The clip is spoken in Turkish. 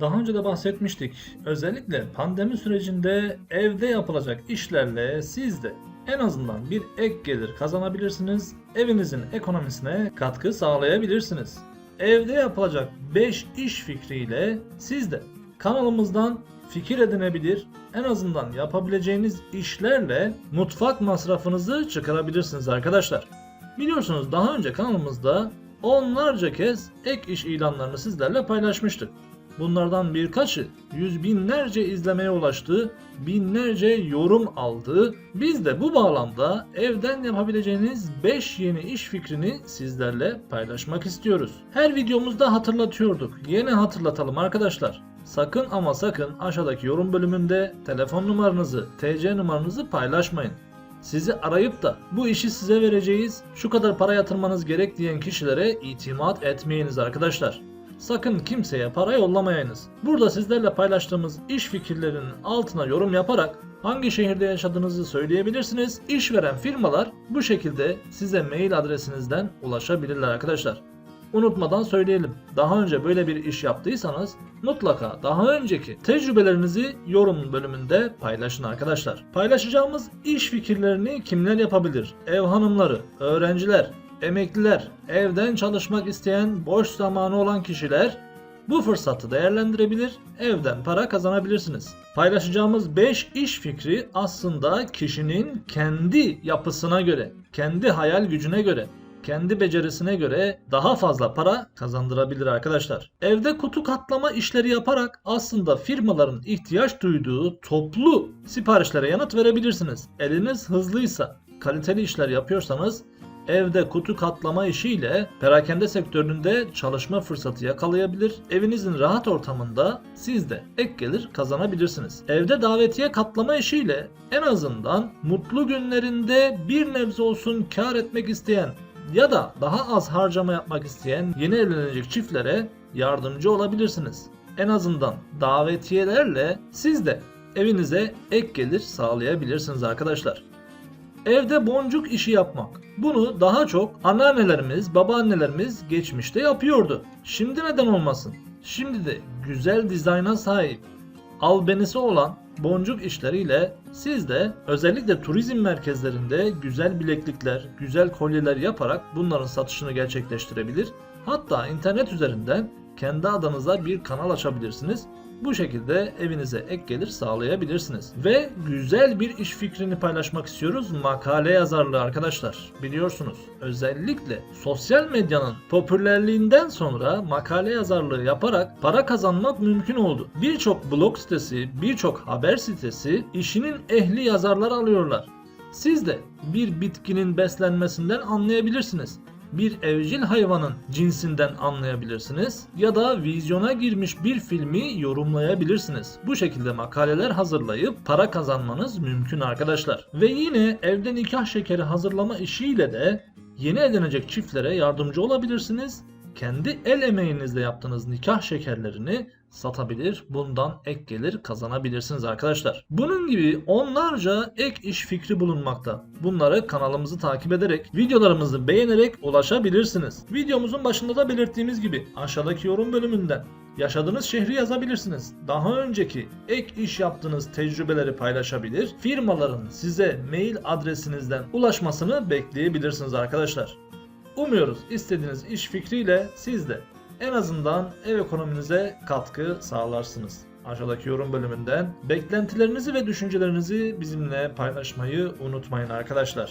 Daha önce de bahsetmiştik. Özellikle pandemi sürecinde evde yapılacak işlerle siz de en azından bir ek gelir kazanabilirsiniz. Evinizin ekonomisine katkı sağlayabilirsiniz. Evde yapılacak 5 iş fikriyle siz de kanalımızdan fikir edinebilir, en azından yapabileceğiniz işlerle mutfak masrafınızı çıkarabilirsiniz arkadaşlar. Biliyorsunuz daha önce kanalımızda onlarca kez ek iş ilanlarını sizlerle paylaşmıştık. Bunlardan birkaçı yüz binlerce izlemeye ulaştı, binlerce yorum aldı. Biz de bu bağlamda evden yapabileceğiniz 5 yeni iş fikrini sizlerle paylaşmak istiyoruz. Her videomuzda hatırlatıyorduk. Yine hatırlatalım arkadaşlar. Sakın ama sakın aşağıdaki yorum bölümünde telefon numaranızı, TC numaranızı paylaşmayın. Sizi arayıp da bu işi size vereceğiz, şu kadar para yatırmanız gerek diyen kişilere itimat etmeyiniz arkadaşlar. Sakın kimseye para yollamayınız. Burada sizlerle paylaştığımız iş fikirlerinin altına yorum yaparak hangi şehirde yaşadığınızı söyleyebilirsiniz. İşveren firmalar bu şekilde size mail adresinizden ulaşabilirler arkadaşlar. Unutmadan söyleyelim. Daha önce böyle bir iş yaptıysanız mutlaka daha önceki tecrübelerinizi yorum bölümünde paylaşın arkadaşlar. Paylaşacağımız iş fikirlerini kimler yapabilir? Ev hanımları, öğrenciler, emekliler, evden çalışmak isteyen, boş zamanı olan kişiler bu fırsatı değerlendirebilir, evden para kazanabilirsiniz. Paylaşacağımız 5 iş fikri aslında kişinin kendi yapısına göre, kendi hayal gücüne göre, kendi becerisine göre daha fazla para kazandırabilir arkadaşlar. Evde kutu katlama işleri yaparak aslında firmaların ihtiyaç duyduğu toplu siparişlere yanıt verebilirsiniz. Eliniz hızlıysa, kaliteli işler yapıyorsanız evde kutu katlama işiyle perakende sektöründe çalışma fırsatı yakalayabilir. Evinizin rahat ortamında siz de ek gelir kazanabilirsiniz. Evde davetiye katlama işiyle en azından mutlu günlerinde bir nebze olsun kar etmek isteyen ya da daha az harcama yapmak isteyen yeni evlenecek çiftlere yardımcı olabilirsiniz. En azından davetiyelerle siz de evinize ek gelir sağlayabilirsiniz arkadaşlar. Evde boncuk işi yapmak. Bunu daha çok anneannelerimiz, babaannelerimiz geçmişte yapıyordu. Şimdi neden olmasın? Şimdi de güzel dizayna sahip, albenisi olan boncuk işleriyle siz de özellikle turizm merkezlerinde güzel bileklikler, güzel kolyeler yaparak bunların satışını gerçekleştirebilir. Hatta internet üzerinden kendi adınıza bir kanal açabilirsiniz. Bu şekilde evinize ek gelir sağlayabilirsiniz. Ve güzel bir iş fikrini paylaşmak istiyoruz. Makale yazarlığı arkadaşlar. Biliyorsunuz özellikle sosyal medyanın popülerliğinden sonra makale yazarlığı yaparak para kazanmak mümkün oldu. Birçok blog sitesi, birçok haber sitesi işinin ehli yazarlar alıyorlar. Siz de bir bitkinin beslenmesinden anlayabilirsiniz bir evcil hayvanın cinsinden anlayabilirsiniz ya da vizyona girmiş bir filmi yorumlayabilirsiniz. Bu şekilde makaleler hazırlayıp para kazanmanız mümkün arkadaşlar. Ve yine evde nikah şekeri hazırlama işiyle de yeni evlenecek çiftlere yardımcı olabilirsiniz. Kendi el emeğinizle yaptığınız nikah şekerlerini satabilir, bundan ek gelir kazanabilirsiniz arkadaşlar. Bunun gibi onlarca ek iş fikri bulunmakta. Bunları kanalımızı takip ederek, videolarımızı beğenerek ulaşabilirsiniz. Videomuzun başında da belirttiğimiz gibi aşağıdaki yorum bölümünden yaşadığınız şehri yazabilirsiniz. Daha önceki ek iş yaptığınız tecrübeleri paylaşabilir, firmaların size mail adresinizden ulaşmasını bekleyebilirsiniz arkadaşlar. Umuyoruz istediğiniz iş fikriyle siz de en azından ev ekonominize katkı sağlarsınız. Aşağıdaki yorum bölümünden beklentilerinizi ve düşüncelerinizi bizimle paylaşmayı unutmayın arkadaşlar.